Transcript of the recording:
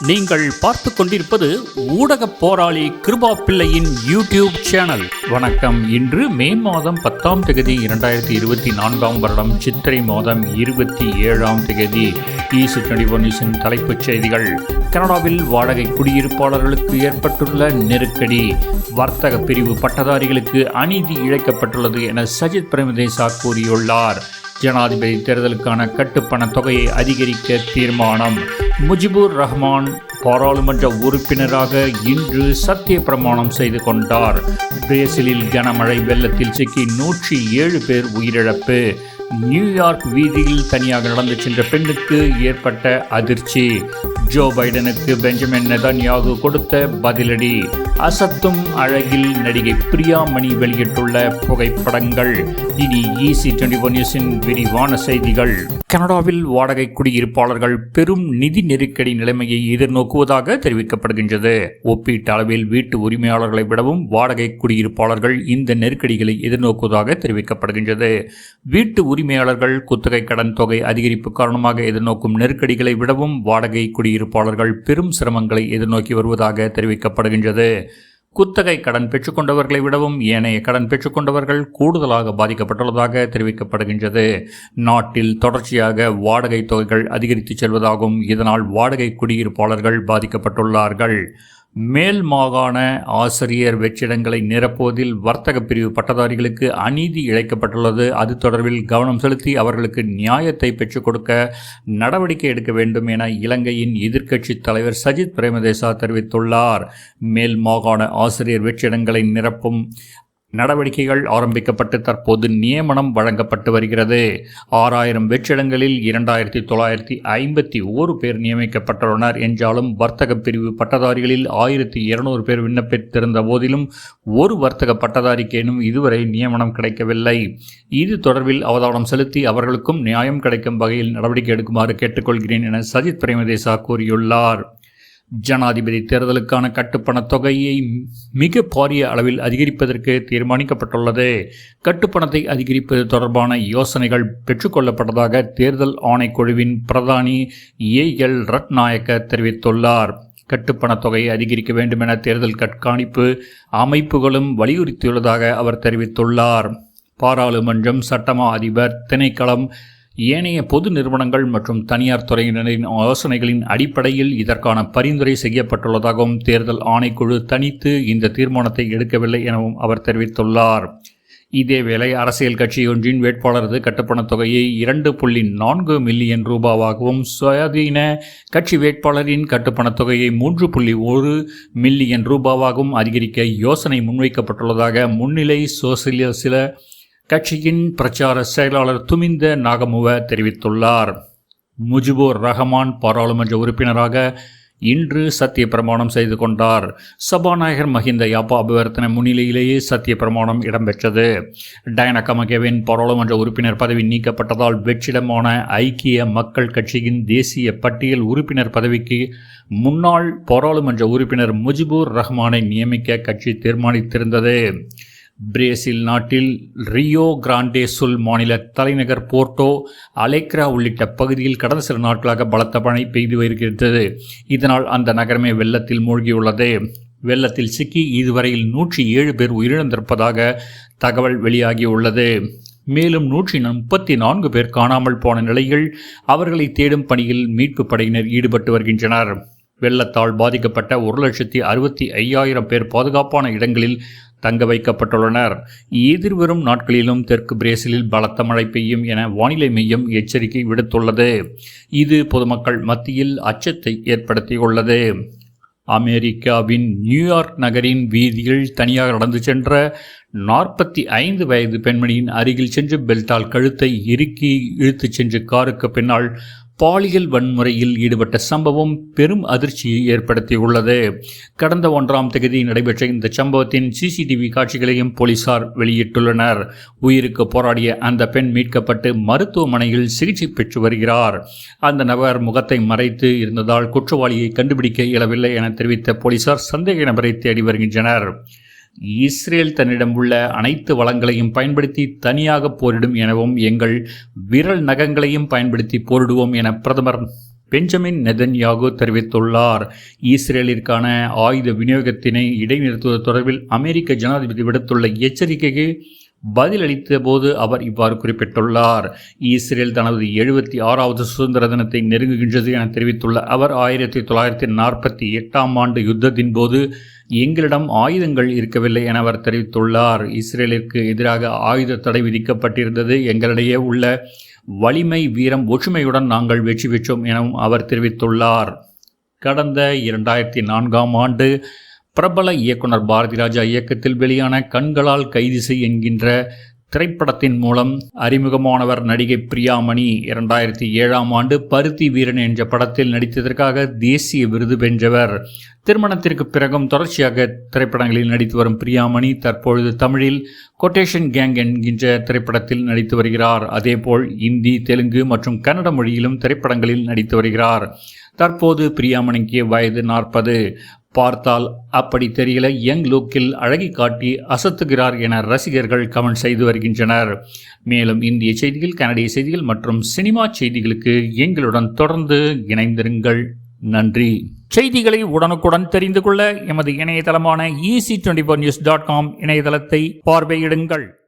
நீங்கள் பார்த்து கொண்டிருப்பது ஊடக போராளி கிருபா பிள்ளையின் யூடியூப் சேனல். வணக்கம். இன்று மே மாதம் பத்தாம் தேதி இரண்டாயிரத்தி இருபத்தி நான்காம் வருடம் சித்திரை மாதம் இருபத்தி ஏழாம் தேதி. ஈசு டுவெண்டி தலைப்புச் செய்திகள். கனடாவில் வாடகை குடியிருப்பாளர்களுக்கு ஏற்பட்டுள்ள நெருக்கடி. வர்த்தக பிரிவு பட்டதாரிகளுக்கு அநீதி இழைக்கப்பட்டுள்ளது என சஜித் பிரேமதேசா கூறியுள்ளார். ஜனாதிபதி தேர்தலுக்கான கட்டுப்பண தொகையை அதிகரிக்க தீர்மானம். முஜிபுர் ரஹ்மான் பாராளுமன்ற உறுப்பினராக இன்று சத்திய பிரமாணம் செய்து கொண்டார். பிரேசிலில் கனமழை வெள்ளத்தில் சிக்கி நூற்றி ஏழு பேர் உயிரிழப்பு. நியூயார்க் வீதியில் தனியாக நடந்து சென்ற பெண்ணுக்கு ஏற்பட்ட அதிர்ச்சி. ஜோ பைடனுக்கு பெஞ்சமின் நெதன்யாகு கொடுத்த பதிலடி. அசத்தும் அழகில் நடிகை பிரியாமணி வெளியிட்டுள்ள புகைப்படங்கள். இனி ஈசி டுவெண்டி ஒன் நியூஸின் விரிவான செய்திகள். கனடாவில் வாடகை குடியிருப்பாளர்கள் பெரும் நிதி நெருக்கடி நிலைமையை எதிர்நோக்குவதாக தெரிவிக்கப்படுகின்றது. ஒப்பீட்டு அளவில் வீட்டு உரிமையாளர்களை விடவும் வாடகை குடியிருப்பாளர்கள் இந்த நெருக்கடிகளை எதிர்நோக்குவதாக தெரிவிக்கப்படுகின்றது. வீட்டு உரிமையாளர்கள் குத்தகை கடன் தொகை அதிகரிப்பு காரணமாக எதிர்நோக்கும் நெருக்கடிகளை விடவும் வாடகை குடியிருப்பாளர்கள் பெரும் சிரமங்களை எதிர்நோக்கி வருவதாக தெரிவிக்கப்படுகின்றது. குத்தகை கடன் பெற்றுக்கொண்டவர்களை விடவும் ஏனைய கடன் பெற்றுக்கொண்டவர்கள் கூடுதலாக பாதிக்கப்பட்டுள்ளதாக தெரிவிக்கப்படுகின்றது. நாட்டில் தொடர்ச்சியாக வாடகை தொகைகள் அதிகரித்து செல்வதாகவும் இதனால் வாடகை குடியிருப்பாளர்கள் பாதிக்கப்பட்டுள்ளார்கள். மேல் மாகாண ஆசிரியர் வெற்றிடங்களை நிரப்புவதில் வர்த்தக பிரிவு பட்டதாரிகளுக்கு அநீதி இழைக்கப்பட்டுள்ளது. அது தொடர்பில் கவனம் செலுத்தி அவர்களுக்கு நியாயத்தை பெற்றுக் கொடுக்க நடவடிக்கை எடுக்க வேண்டும் என இலங்கையின் எதிர்க்கட்சித் தலைவர் சஜித் பிரேமதேசா தெரிவித்துள்ளார். மேல் மாகாண ஆசிரியர் வெற்றிடங்களை நிரப்பும் நடவடிக்கைகள் ஆரம்பிக்கப்பட்டு தற்போது நியமனம் வழங்கப்பட்டு வருகிறது. ஆறாயிரம் வெற்றிடங்களில் இரண்டாயிரத்தி தொள்ளாயிரத்தி ஐம்பத்தி ஓரு பேர் நியமிக்கப்பட்டுள்ளனர். என்றாலும் வர்த்தக பிரிவு பட்டதாரிகளில் ஆயிரத்தி இருநூறு பேர் விண்ணப்பித்திருந்த போதிலும் ஒரு வர்த்தக பட்டதாரிக்கேனும் இதுவரை நியமனம் கிடைக்கவில்லை. இது தொடர்பில் அவதானம் செலுத்தி அவர்களுக்கும் நியாயம் கிடைக்கும் வகையில் நடவடிக்கை எடுக்குமாறு கேட்டுக்கொள்கிறேன் என சஜித் பிரேமதேசா கூறியுள்ளார். ஜனாதிபதி தேர்தலுக்கான கட்டுப்பணத் தொகையை மிக பாரிய அளவில் அதிகரிப்பதற்கு தீர்மானிக்கப்பட்டுள்ளது. கட்டுப்பணத்தை அதிகரிப்பது தொடர்பான யோசனைகள் பெற்றுக்கொள்ளப்பட்டதாக தேர்தல் ஆணைக்குழுவின் பிரதானி ஏ எல் ரட்நாயக்க தெரிவித்துள்ளார். கட்டுப்பணத் தொகையை அதிகரிக்க வேண்டும் என தேர்தல் கண்காணிப்பு அமைப்புகளும் வலியுறுத்தியுள்ளதாக அவர் தெரிவித்துள்ளார். பாராளுமன்றம் சட்டமா அதிபர் திணைக்களம் ஏனைய பொது நிறுவனங்கள் மற்றும் தனியார் துறையினரின் ஆலோசனைகளின் அடிப்படையில் இதற்கான பரிந்துரை செய்யப்பட்டுள்ளதாகவும் தேர்தல் ஆணைக்குழு தனித்து இந்த தீர்மானத்தை எடுக்கவில்லை எனவும் அவர் தெரிவித்துள்ளார். இதேவேளை அரசியல் கட்சியொன்றின் வேட்பாளரது கட்டுப்பணத் தொகையை இரண்டு புள்ளி நான்கு மில்லியன் ரூபாவாகவும் சுயாதீன கட்சி வேட்பாளரின் கட்டுப்பணத் தொகையை மூன்று புள்ளி ஒரு மில்லியன் ரூபாவாகவும் அதிகரிக்க யோசனை முன்வைக்கப்பட்டுள்ளதாக முன்னிலை சோசியலிச கட்சியின் பிரச்சார செயலாளர் துமிந்த நாகமுவ தெரிவித்துள்ளார். முஜிபுர் ரஹமான் பாராளுமன்ற உறுப்பினராக இன்று சத்திய பிரமாணம் செய்து கொண்டார். சபாநாயகர் மஹிந்த யாப்பா அபிவர்த்தன முன்னிலையிலேயே சத்திய பிரமாணம் இடம்பெற்றது. டயன கமகேவின் பாராளுமன்ற உறுப்பினர் பதவி நீக்கப்பட்டதால் வெற்றிடமான ஐக்கிய மக்கள் கட்சியின் தேசிய பட்டியல் உறுப்பினர் பதவிக்கு முன்னாள் பாராளுமன்ற உறுப்பினர் முஜிபுர் ரஹ்மானை நியமிக்க கட்சி தீர்மானித்திருந்தது. பிரேசில் நாட்டில் ரியோ கிராண்டே சுல் மாநில தலைநகர் போர்ட்டோ அலேக்ரா உள்ளிட்ட பகுதியில் கடந்த சில நாட்களாக பலத்த மழை பெய்து வருகிறது. இதனால் அந்த நகரமே வெள்ளத்தில் மூழ்கியுள்ளது. வெள்ளத்தில் சிக்கி இதுவரையில் நூற்றி ஏழு பேர் உயிரிழந்திருப்பதாக தகவல் வெளியாகியுள்ளது. மேலும் நூற்றி முப்பத்தி நான்கு பேர் காணாமல் போன நிலையில் அவர்களை தேடும் பணியில் மீட்பு படையினர் ஈடுபட்டு வருகின்றனர். வெள்ளத்தால் பாதிக்கப்பட்ட ஒரு லட்சத்தி அறுபத்தி ஐயாயிரம் பேர் பாதுகாப்பான இடங்களில் தங்க வைக்கப்பட்டுள்ளனர். எதிர்வரும் நாட்களிலும் தெற்கு பிரேசிலில் பலத்த மழை பெய்யும் என வானிலை மையம் எச்சரிக்கை விடுத்துள்ளது. இது பொதுமக்கள் மத்தியில் அச்சத்தை ஏற்படுத்தியுள்ளது. அமெரிக்காவின் நியூயார்க் நகரின் வீதியில் தனியாக நடந்து சென்ற நாற்பத்தி ஐந்து வயது பெண்மணியின் அருகில் சென்று பெல்டால் கழுத்தை இறுக்கி இழுத்துச் சென்று காருக்கு பின்னால் பாலியல் வன்முறையில் ஈடுபட்ட சம்பவம் பெரும் அதிர்ச்சியை ஏற்படுத்தியுள்ளது. கடந்த ஒன்றாம் தேதி நடைபெற்ற இந்த சம்பவத்தின் சிசிடிவி காட்சிகளையும் போலீசார் வெளியிட்டுள்ளனர். உயிருக்கு போராடிய அந்த பெண் மீட்கப்பட்டு மருத்துவமனையில் சிகிச்சை பெற்று வருகிறார். அந்த நபர் முகத்தை மறைத்து இருந்ததால் குற்றவாளியை கண்டுபிடிக்க இயலவில்லை என தெரிவித்த போலீசார் சந்தேக நபரை தேடி வருகின்றனர். இஸ்ரேல் தன்னிடம் உள்ள அனைத்து வளங்களையும் பயன்படுத்தி தனியாக போரிடும் எனவும் எங்கள் விரல் நகங்களையும் பயன்படுத்தி போரிடுவோம் என பிரதமர் பெஞ்சமின் நெதன்யாகு தெரிவித்துள்ளார். இஸ்ரேலிற்கான ஆயுத விநியோகத்தினை இடைநிறுத்துவது தொடர்பில் அமெரிக்க ஜனாதிபதி விடுத்துள்ள எச்சரிக்கைக்கு பதிலளித்த போது அவர் இவ்வாறு குறிப்பிட்டுள்ளார். இஸ்ரேல் தனது எழுபத்தி ஆறாவது சுதந்திர தினத்தை நெருங்குகின்றது என தெரிவித்துள்ள அவர் ஆயிரத்தி தொள்ளாயிரத்தி நாற்பத்தி எட்டாம் ஆண்டு யுத்தத்தின் போது எங்களிடம் ஆயுதங்கள் இருக்கவில்லை என அவர் தெரிவித்துள்ளார். இஸ்ரேலிற்கு எதிராக ஆயுத தடை விதிக்கப்பட்டிருந்தது. எங்களிடையே உள்ள வலிமை வீரம் ஒற்றுமையுடன் நாங்கள் வெற்றி பெற்றோம் எனவும் அவர் தெரிவித்துள்ளார். கடந்த இரண்டாயிரத்தி நான்காம் ஆண்டு பிரபல இயக்குனர் பாரதி ராஜா இயக்கத்தில் வெளியான கண்களால் கைது செய் என்கின்ற திரைப்படத்தின் மூலம் அறிமுகமானவர் நடிகை பிரியாமணி இரண்டாயிரத்தி ஏழாம் ஆண்டு பருத்தி வீரன் என்ற படத்தில் நடித்ததற்காக தேசிய விருது வென்றவர் திருமணத்திற்கு பிறகும் தொடர்ச்சியாக திரைப்படங்களில் நடித்து வரும் பிரியாமணி தற்பொழுது தமிழில் கொட்டேஷன் கேங் என்கின்ற திரைப்படத்தில் நடித்து வருகிறார். அதேபோல் இந்தி தெலுங்கு மற்றும் கன்னட மொழியிலும் திரைப்படங்களில் நடித்து வருகிறார். தற்போது பிரியாமணிக்கு வயது நாற்பது. பார்த்தால் அப்படி தெரியல. யங் லுக்கில் அழகி காட்டி அசத்துகிறார் என ரசிகர்கள் கமெண்ட் செய்து வருகின்றனர். மேலும் இந்திய செய்திகள் கனடிய செய்திகள் மற்றும் சினிமா செய்திகளுக்கு எங்களுடன் தொடர்ந்து இணைந்திருங்கள். நன்றி. செய்திகளை உடனுக்குடன் தெரிந்து கொள்ள எமது இணையதளமான EC twenty four news dot com இணையதளத்தை பார்வையிடுங்கள்.